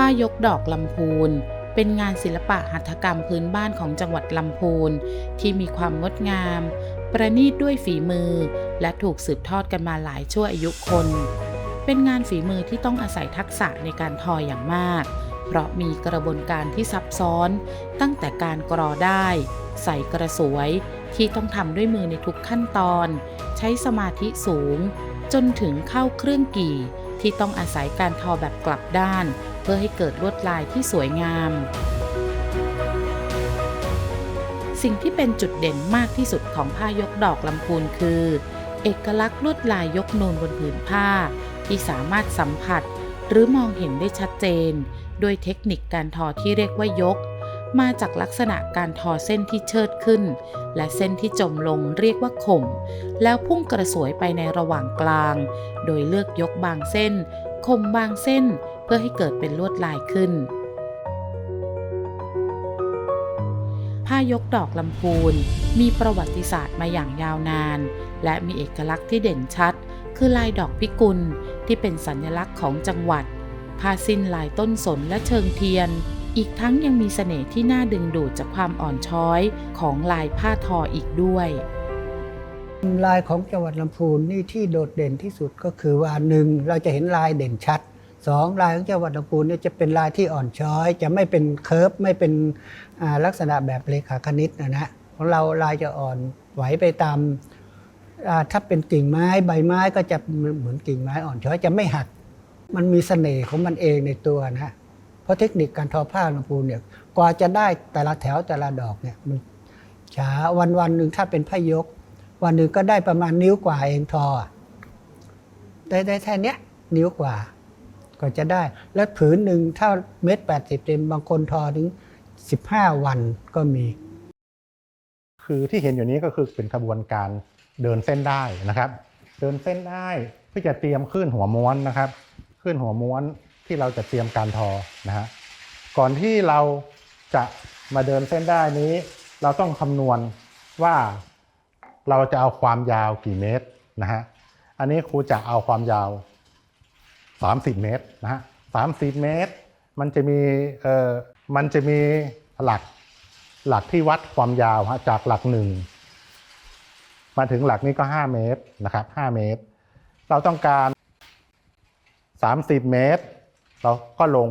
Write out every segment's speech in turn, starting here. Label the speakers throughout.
Speaker 1: ผ้ายกดอกลำพูน เป็นงานศิลปะหัตถกรรมพื้นบ้านของจังหวัดลำพูน ที่มีความงดงาม ประณีตด้วยฝีมือ และถูกสืบทอดกันมาหลายชั่วอายุคน เป็นงานฝีมือที่ต้องอาศัยทักษะในการทออย่างมาก เพราะมีกระบวนการที่ซับซ้อน ตั้งแต่การกรอได้ ใส่กระสวย ที่ต้องทำด้วยมือในทุกขั้นตอน ใช้สมาธิสูง จนถึงเข้าเครื่องกี่ที่ต้องอาศัยการทอแบบกลับด้าน พื่อให้เกิดลวดลายที่สวยงาม สิ่งที่เป็นจุดเด่นมากที่สุดของผ้ายกดอกลำพูนคือ เอกลักษณ์ลวดลายยกนูนบนผืนผ้า ที่สามารถสัมผัส หรือมองเห็นได้ชัดเจน โดยเทคนิคการทอที่เรียกว่ายก มาจากลักษณะการทอเส้นที่เชิดขึ้น และเส้นที่จมลงเรียกว่าข่ม แล้วพุ่งกระสวยไปในระหว่างกลาง โดยเลือกยกบางเส้นคมบางเส้น เพื่อให้เกิดเป็นลวดลายขึ้น ผ้ายกดอกลำพูนมีประวัติศาสตร์มาอย่างยาวนาน และมีเอกลักษณ์ที่เด่นชัด คือลายดอกพิกุลที่เป็นสัญลักษณ์ของจังหวัด ผ้าสิ้นลายต้นสนและเชิงเทียน อีกทั้งยังมีเสน่ห์ที่น่าดึงดูดจากความอ่อนช้อยของลายผ้าทออีกด้วย
Speaker 2: ลายของจังหวัดลำพูนนี่ที่โดดเด่นที่สุดก็คือว่าหนึ่งเราจะเห็นลายเด่นชัด สองลายของเจังหวัดลำพูนเนี่ยจะเป็นลายที่อ่อนช้อย จะไม่เป็นเคิร์ฟไม่เป็นลักษณะแบบเลขาคณิตนะนะของเราลายจะอ่อนไหวไปตามถ้าเป็นกิ่งไม้ใบไม้ก็จะเหมือนกิ่งไม้อ่อนช้อยจะไม่หัก มันมีเสน่ห์ของมันเองในตัวนะเพราะเทคนิคการทอผ้าลำพูนเนี่ยกว่าจะได้แต่ละแถวแต่ละดอกเนี่ยมันช้าวันวันหนึ่งถ้าเป็นผ้ายก วันหนึ่งก็ได้ประมาณนิ้วกว่าเองทอได้ได้แค่เนี้ยนิ้วกว่า ก็จะได้ แล้วผืนหนึ่งถ้าเม็ดแปดสิบเต็มบางคนทอถึงสิบห้าวันก็มี
Speaker 3: คือที่เห็นอยู่นี้ก็คือเป็นขบวนการเดินเส้นได้นะครับ เดินเส้นได้เพื่อจะเตรียมขึ้นหัวม้วนนะครับ ขึ้นหัวม้วนที่เราจะเตรียมการทอนะฮะก่อนที่เราจะมาเดินเส้นได้นี้ เราต้องคำนวณว่าเราจะเอาความยาวกี่เมตรนะฮะอันนี้ครูจะเอาความยาว 30 เมตรนะฮะ30เมตร มันจะมีเอ่อมันจะมีหลักหลักที่วัดความยาวฮะจากหลักหนึ่งมาถึงหลักนี้ก็ 5 เมตรนะครับ5เมตร เราต้องการ 30 เมตร เราก็ลง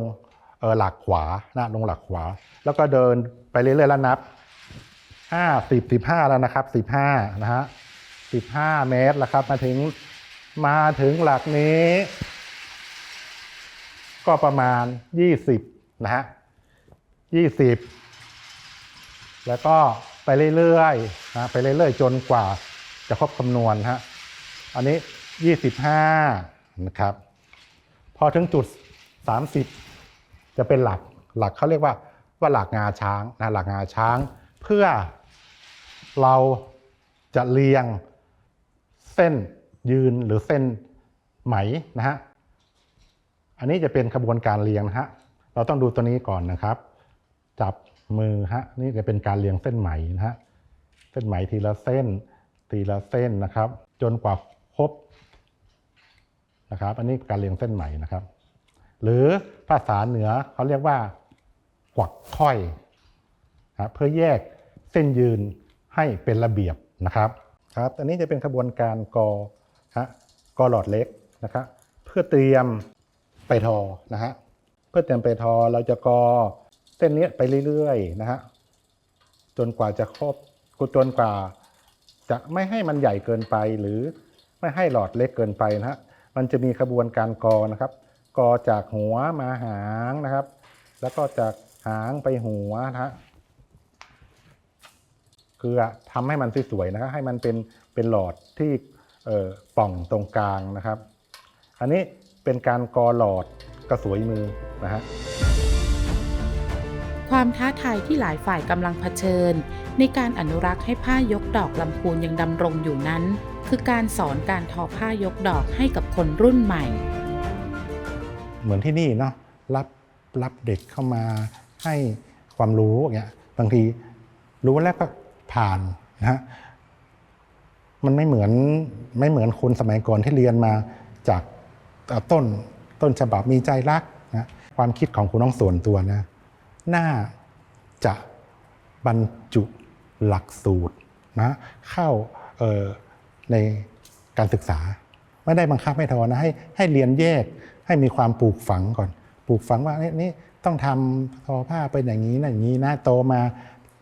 Speaker 3: เออหลักขวานะลงหลักขวา แล้วก็เดินไปเรื่อยๆแล้วนับ 5 10 15 แล้วนะครับ 15 นะฮะ 15 เมตรแล้วครับมาถึงมาถึงหลักนี้ ก็ประมาณ 20 นะฮะ 20 แล้วก็ไปเรื่อยๆนะไปเรื่อยๆ จนกว่าจะครบคำนวณฮะ อันนี้ 25 นะครับ พอถึงจุด 30 จะเป็นหลักหลักเขาเรียกว่าว่าหลักงาช้างนะหลักงาช้าง เพื่อเราจะเรียงเส้นยืนหรือเส้นไหมนะฮะ อันนี้จะเป็นขบวนการเรียงนะฮะ เราต้องดูตัวนี้ก่อนนะครับ จับมือฮะ นี่จะเป็นการเรียงเส้นไหมนะฮะ เส้นไหมทีละเส้น ทีละเส้นนะครับ จนกว่าครบนะครับ อันนี้การเรียงเส้นไหมนะครับ หรือภาษาเหนือเขาเรียกว่า กวักค่อยนะเพื่อแยกเส้นยืนให้เป็นระเบียบนะครับ ครับ อันนี้จะเป็นขบวนการกอฮะกอหลอดเล็กนะครับ เพื่อเตรียม ไปทอนะฮะเพื่อเตรียมไปทอเราจะกอเส้นนี้ไปเรื่อยๆนะฮะจนกว่าจะครบจนกว่า จะไม่ให้มันใหญ่เกินไปหรือไม่ให้หลอดเล็กเกินไปนะฮะมันจะมีขบวนการกอนะครับ กอจากหัวมาหางนะครับ แล้วก็จากหางไปหัวนะฮะคือทำให้มันสวยๆนะครับให้มันเป็นเป็นหลอดที่เอ่อป่องตรงกลางนะครับ อันนี้ เป็นการกอหลอดกระสวยมือนะฮะ
Speaker 1: ความท้าทายที่หลายฝ่ายกำลังเผชิญ ในการอนุรักษ์ให้ผ้ายกดอกลำพูนยังดำรงอยู่นั้น คือการสอนการทอผ้ายกดอกให้กับคนรุ่นใหม่
Speaker 3: เหมือนที่นี่เนาะรับรับเด็กเข้ามาให้ความรู้อย่างเงี้ยบางทีรู้แล้วก็ผ่านนะฮะมันไม่เหมือนไม่เหมือนคนสมัยก่อนที่เรียนมาจากเอ่อ ต้นต้นฉบับมีใจรักนะความคิดของคุณน้องส่วนตัวนะน่าจะบรรจุหลักสูตรนะเข้าในการศึกษา ไม่ได้บังคับให้ทอนะให้ให้เรียนแยกให้มีความปลูกฝังก่อน ปลูกฝังว่านี่นี่ต้องทำทอผ้าเป็นอย่างนี้นะอย่างนี้นะโตมา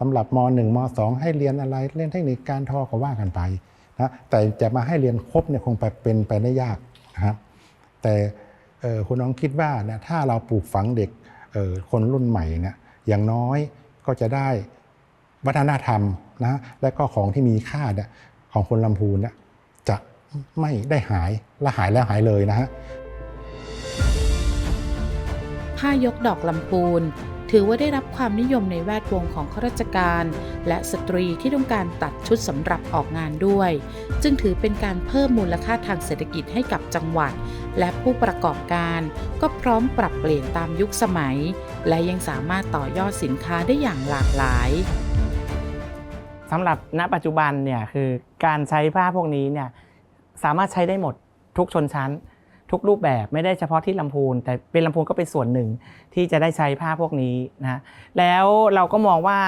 Speaker 3: สำหรับม .1 ม .2 ให้เรียนอะไรเรียนเทคนิคการทอก็ว่ากันไปนะแต่จะมาให้เรียนครบเนี่ยคงไปเป็นไปได้ยากนะครับ แต่คุณน้องคิดว่าเนี่ยถ้าเราปลูกฝังเด็กคนรุ่นใหม่เนี่ยอย่างน้อยก็จะได้วัฒนธรรมนะและก็ของที่มีค่าเนี่ยของคนลำพูนเนี่ยจะไม่ได้หายและหายแล้วหายเลยนะฮะ
Speaker 1: ผ้ายกดอกลำพูน ถือว่าได้รับความนิยมในแวดวงของข้าราชการ และสตรีที่ต้องการตัดชุดสำหรับออกงานด้วย จึงถือเป็นการเพิ่มมูลค่าทางเศรษฐกิจให้กับจังหวัด และผู้ประกอบการ ก็พร้อมปรับเปลี่ยนตามยุคสมัย และยังสามารถต่อยอดสินค้าได้อย่างหลากหลาย
Speaker 4: สำหรับณปัจจุบันเนี่ยคือการใช้ผ้าพวกนี้เนี่ยสามารถใช้ได้หมดทุกชนชั้น ทุกรูปแบบไม่ได้เฉพาะที่ลำพูนแต่เป็นลำพูนก็เป็นส่วนหนึ่งที่จะได้ใช้ผ้าพวกนี้นะแล้วเราก็มองว่า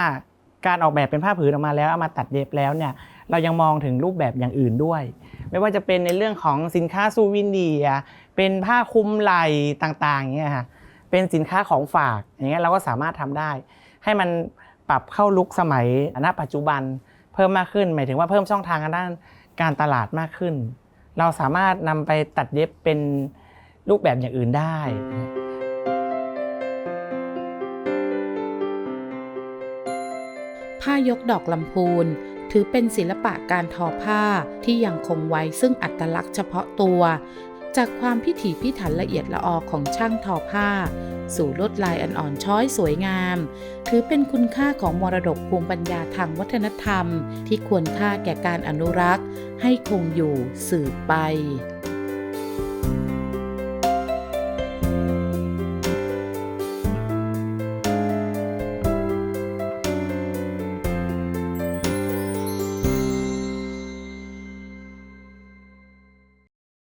Speaker 4: การออกแบบเป็นผ้าผืนออกมาแล้วเอามาตัดเย็บแล้วเนี่ยเรายังมองถึงรูปแบบอย่างอื่นด้วย ไม่ว่าจะเป็นในเรื่องของสินค้าซูวินเนีย เป็นผ้าคลุมไหล่ต่างๆอย่างเงี้ยค่ะเป็นสินค้าของฝากอย่างเงี้ยเราก็สามารถทำได้ ให้มันปรับเข้าลุกสมัยณปัจจุบันเพิ่มมากขึ้น หมายถึงว่าเพิ่มช่องทางทางด้านการตลาดมากขึ้น เราสามารถนำไปตัดเย็บเป็นรูปแบบอย่างอื่นได้
Speaker 1: ผ้ายกดอกลำพูน ถือเป็นศิลปะการทอผ้าที่ยังคงไว้ซึ่งอัตลักษณ์เฉพาะตัว จากความพิถีพิถันละเอียดละออของช่างทอผ้า สู่ลวดลายอันอ่อนช้อยสวยงาม ถือเป็นคุณค่าของมรดกภูมิปัญญาทางวัฒนธรรม ที่ควรค่าแก่การอนุรักษ์ ให้คงอยู่สืบไป